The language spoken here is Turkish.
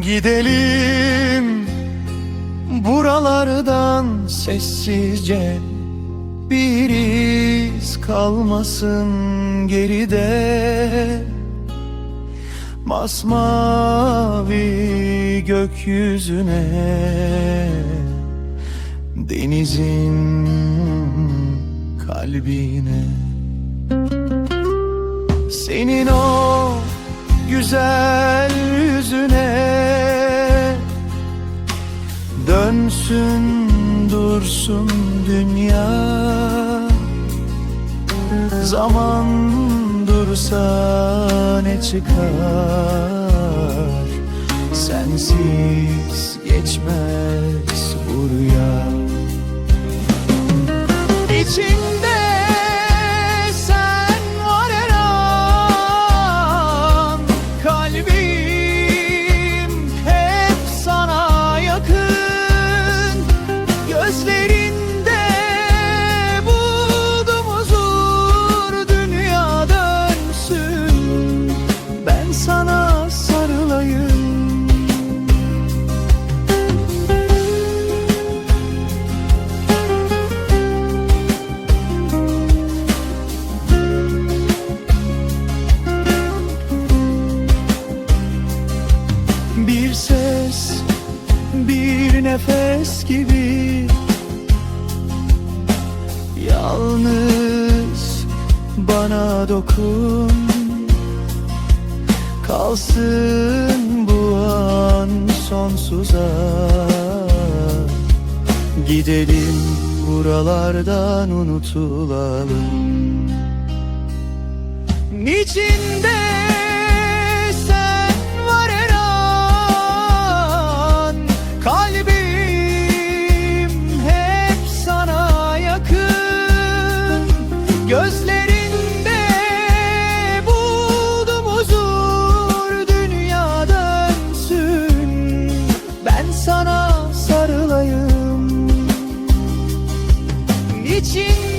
Gidelim buralardan sessizce Bir iz kalmasın geride. Masmavi gökyüzüne Denizin kalbine. Senin o güzel Dönsün dursun dünya. Zaman dursa ne çıkar? Sensiz geçmez nefes gibi. Yalnız bana dokun. Kalsın bu an sonsuza. Gidelim buralardan unutulalım. Niçinde sen Gözlerinde buldum huzur Dünya dönsün Ben sana sarılayım. İçinde